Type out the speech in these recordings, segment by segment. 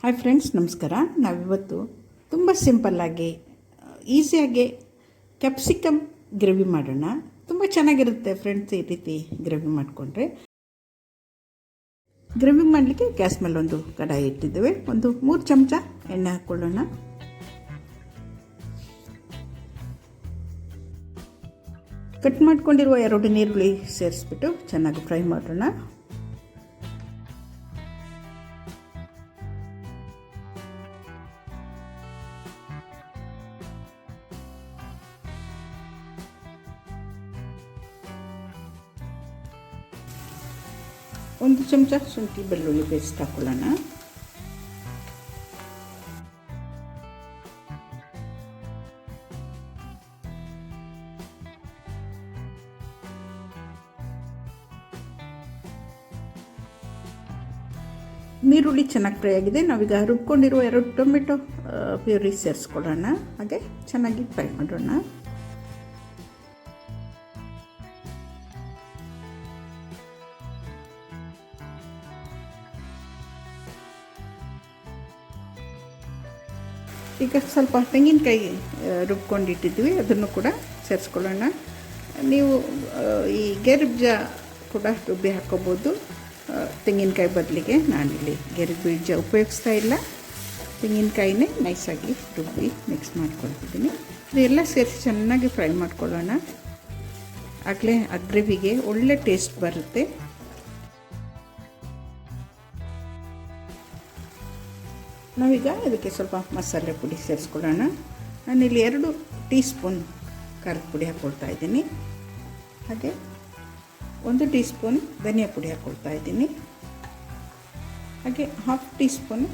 Hi friends ನಮಸ್ಕಾರ. ನಾವಿವತ್ತು ತುಂಬ ಸಿಂಪಲ್ಲಾಗಿ ಈಸಿಯಾಗಿ ಕ್ಯಾಪ್ಸಿಕಮ್ ಗ್ರೇವಿ ಮಾಡೋಣ. ತುಂಬ ಚೆನ್ನಾಗಿರುತ್ತೆ ಫ್ರೆಂಡ್ಸ್ ಈ ರೀತಿ ಗ್ರೇವಿ ಮಾಡಿಕೊಂಡ್ರೆ. ಗ್ರೇವಿ ಮಾಡಲಿಕ್ಕೆ ಗ್ಯಾಸ್ ಮೇಲೆ ಒಂದು ಕಡಾಯಿ ಇಟ್ಟಿದ್ದೇವೆ. ಒಂದು ಮೂರು ಚಮಚ ಎಣ್ಣೆ ಹಾಕ್ಕೊಳ್ಳೋಣ ಕಟ್ ಮಾಡ್ಕೊಂಡಿರುವ ಎರಡು ನೀರುಳ್ಳಿ ಸೇರಿಸ್ಬಿಟ್ಟು ಚೆನ್ನಾಗಿ ಫ್ರೈ ಮಾಡೋಣ. ಒಂದು ಚಮಚ ಶುಂಠಿ ಬೆಳ್ಳುಳ್ಳಿ ಪೇಸ್ಟ್ ಹಾಕೊಳ್ಳೋಣ. ನೀರುಳ್ಳಿ ಚೆನ್ನಾಗಿ ಫ್ರೈ ಆಗಿದೆ. ನಾವೀಗ ರುಬ್ಕೊಂಡಿರುವ ಎರಡು ಟೊಮೆಟೊ ಪ್ಯೂರಿ ಸೇರಿಸ್ಕೊಳ್ಳೋಣ. ಹಾಗೆ ಚೆನ್ನಾಗಿ ಫ್ರೈ ಮಾಡೋಣ. ಈಗ ಸ್ವಲ್ಪ ತೆಂಗಿನಕಾಯಿ ರುಬ್ಕೊಂಡಿಟ್ಟಿದ್ವಿ. ಅದನ್ನು ಕೂಡ ಸೇರಿಸ್ಕೊಳ್ಳೋಣ. ನೀವು ಈ ಗೇರುಬೀಜ ಕೂಡ ರುಬ್ಬಿ ಹಾಕ್ಕೋಬೋದು ತೆಂಗಿನಕಾಯಿ ಬದಲಿಗೆ ನಾನಿಲ್ಲಿ ಗೇರು ಬೀಜ ಉಪಯೋಗಿಸ್ತಾ ಇಲ್ಲ. ತೆಂಗಿನಕಾಯಿನೇ ನೈಸಾಗಿ ರುಬ್ಬಿ ಮಿಕ್ಸ್ ಮಾಡ್ಕೊಳ್ತಿದ್ದೀನಿ. ಇದೆಲ್ಲ ಸೇರಿಸಿ ಚೆನ್ನಾಗಿ ಫ್ರೈ ಮಾಡ್ಕೊಳ್ಳೋಣ. ಆಗಲೇ ಅಗ್ರವಿಗೆ ಗ್ರೇವಿಗೆ ಒಳ್ಳೆ ಟೇಸ್ಟ್ ಬರುತ್ತೆ. ನಾವೀಗ ಇದಕ್ಕೆ ಸ್ವಲ್ಪ ಮಸಾಲೆ ಪುಡಿ ಸೇರಿಸ್ಕೊಳ್ಳೋಣ. ನಾನಿಲ್ಲಿ ಎರಡು ಟೀ ಸ್ಪೂನ್ ಖಾರದ ಪುಡಿ ಹಾಕ್ಕೊಳ್ತಾ ಇದ್ದೀನಿ. ಹಾಗೆ ಒಂದು ಟೀ ಸ್ಪೂನ್ ಧನಿಯಾ ಪುಡಿ ಹಾಕ್ಕೊಳ್ತಾ ಇದ್ದೀನಿ. ಹಾಗೆ ಹಾಫ್ ಟೀ ಸ್ಪೂನ್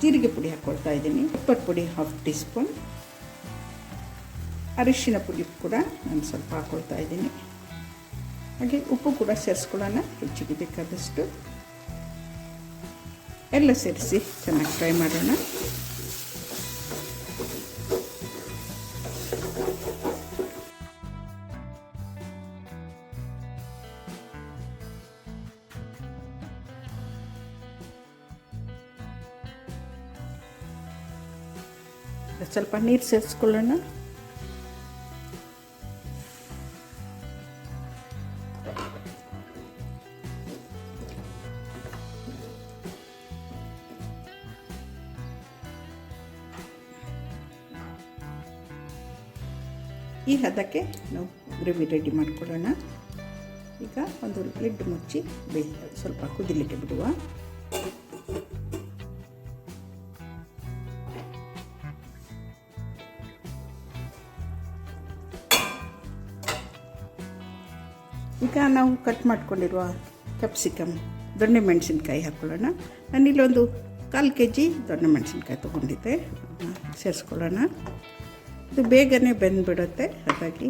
ಜೀರಿಗೆ ಪುಡಿ ಹಾಕ್ಕೊಳ್ತಾ ಇದ್ದೀನಿ. ಉಪ್ಪಟ್ಟು ಪುಡಿ ಹಾಫ್ ಟೀ ಸ್ಪೂನ್ ಅರಿಶಿನ ಪುಡಿ ಕೂಡ ನಾನು ಸ್ವಲ್ಪ ಹಾಕ್ಕೊಳ್ತಾ ಇದ್ದೀನಿ. ಹಾಗೆ ಉಪ್ಪು ಕೂಡ ಸೇರಿಸ್ಕೊಳ್ಳೋಣ, ರುಚಿಗೆ ಬೇಕಾದಷ್ಟು. ಎಲ್ಲ ಸೇರಿಸಿ ಚೆನ್ನಾಗಿ ಫ್ರೈ ಮಾಡೋಣ. ಸ್ವಲ್ಪ ನೀರು ಸೇರಿಸ್ಕೊಳ್ಳೋಣ. ಈ ಹದಕ್ಕೆ ನಾವು ಗ್ರೇವಿ ರೆಡಿ ಮಾಡ್ಕೊಳ್ಳೋಣ. ಈಗ ಒಂದು ಲಿಡ್ ಮುಚ್ಚಿ ಬೇ ಸ್ವಲ್ಪ ಕುದಿಲಿಕ್ಕೆ ಬಿಡುವ. ಈಗ ನಾವು ಕಟ್ ಮಾಡಿಕೊಂಡಿರುವ ಕ್ಯಾಪ್ಸಿಕಮ್ ದೊಣ್ಣೆ ಮೆಣಸಿನ್ಕಾಯಿ ಹಾಕ್ಕೊಳ್ಳೋಣ ನಾನಿಲ್ಲೊಂದು ಕಾಲು ಕೆ ಜಿ ದೊಣ್ಣೆ ಮೆಣಸಿನ್ಕಾಯಿ ತೊಗೊಂಡಿದ್ದೆ. ಸೇರಿಸ್ಕೊಳ್ಳೋಣ. ಇದು ಬೇಗನೆ ಬೆಂದ್ಬಿಡುತ್ತೆ, ಹಾಗಾಗಿ,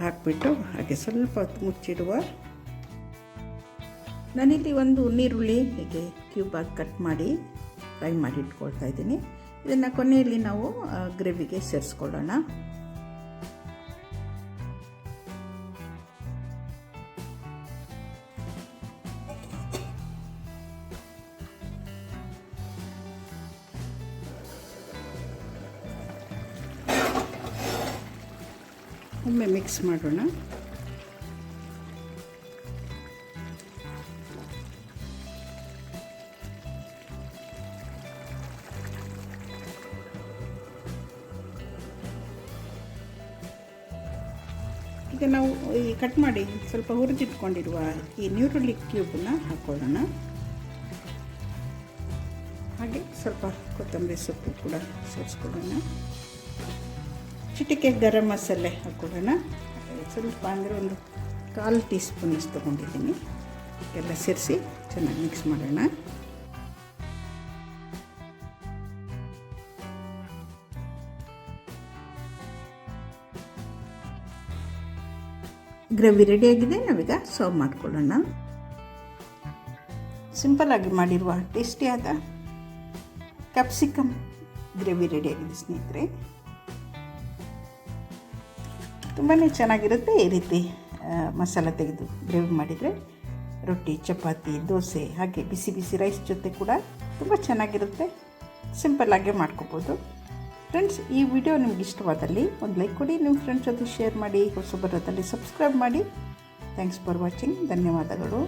ಹಾಕಿಬಿಟ್ಟು ಹಾಗೆ ಸ್ವಲ್ಪ ಹೊತ್ತು ಮುಚ್ಚಿಡುವ. ನಾನಿಲ್ಲಿ ಒಂದು ನೀರುಳ್ಳಿ ಹೀಗೆ ಕ್ಯೂಬಾಗಿ ಕಟ್ ಮಾಡಿ ಫ್ರೈ ಮಾಡಿ ಇಟ್ಕೊಳ್ತಾ ಇದ್ದೀನಿ. ಇದನ್ನು ಕೊನೆಯಲ್ಲಿ ನಾವು ಗ್ರೇವಿಗೆ ಸೇರಿಸ್ಕೊಳ್ಳೋಣ. ಒಮ್ಮೆ ಮಿಕ್ಸ್ ಮಾಡೋಣ. ಈಗ ನಾವು ಈ ಕಟ್ ಮಾಡಿ ಸ್ವಲ್ಪ ಹುರಿದಿಟ್ಕೊಂಡಿರುವ ಈ ನ್ಯೂಟ್ರಲಿ ಕ್ಯೂಬನ್ನ ಹಾಕ್ಕೊಳ್ಳೋಣ ಹಾಗೆ ಸ್ವಲ್ಪ ಕೊತ್ತಂಬರಿ ಸೊಪ್ಪು ಕೂಡ ಸೇರಿಸ್ಕೊಳ್ಳೋಣ ಚಿಟಿಕೆ ಗರಂ ಮಸಾಲೆ ಹಾಕ್ಕೊಳ್ಳೋಣ. ಸ್ವಲ್ಪ ಅಂದರೆ ಒಂದು ಕಾಲು ಟೀ ಸ್ಪೂನಷ್ಟು ತೊಗೊಂಡಿದ್ದೀನಿ. ಎಲ್ಲ ಸೇರಿಸಿ ಚೆನ್ನಾಗಿ ಮಿಕ್ಸ್ ಮಾಡೋಣ. ಗ್ರೇವಿ ರೆಡಿಯಾಗಿದೆ ನಾವೀಗ ಸರ್ವ್ ಮಾಡ್ಕೊಳ್ಳೋಣ. ಸಿಂಪಲ್ಲಾಗಿ ಮಾಡಿರುವ ಟೇಸ್ಟಿಯಾದ ಕ್ಯಾಪ್ಸಿಕಮ್ ಗ್ರೇವಿ ರೆಡಿಯಾಗಿದೆ ಸ್ನೇಹಿತರೆ. ತುಂಬಾ ಚೆನ್ನಾಗಿರುತ್ತೆ ಈ ರೀತಿ ಮಸಾಲ ತೆಗೆದು ಗ್ರೇವಿ ಮಾಡಿದರೆ ರೊಟ್ಟಿ, ಚಪಾತಿ, ದೋಸೆ, ಹಾಗೆ ಬಿಸಿ ಬಿಸಿ ರೈಸ್ ಜೊತೆ ಕೂಡ ತುಂಬ ಚೆನ್ನಾಗಿರುತ್ತೆ. ಸಿಂಪಲ್ಲಾಗೆ ಮಾಡ್ಕೋಬೋದು. ಫ್ರೆಂಡ್ಸ್ ಈ ವಿಡಿಯೋ ನಿಮ್ಗೆ ಇಷ್ಟವಾದಲ್ಲಿ ಒಂದು ಲೈಕ್ ಕೊಡಿ, ನಿಮ್ಮ ಫ್ರೆಂಡ್ಸ್ ಜೊತೆ ಶೇರ್ ಮಾಡಿ, ಹೊಸಬರದಲ್ಲಿ ಸಬ್ಸ್ಕ್ರೈಬ್ ಮಾಡಿ. ಥ್ಯಾಂಕ್ಸ್ ಫಾರ್ ವಾಚಿಂಗ್ ಧನ್ಯವಾದಗಳು.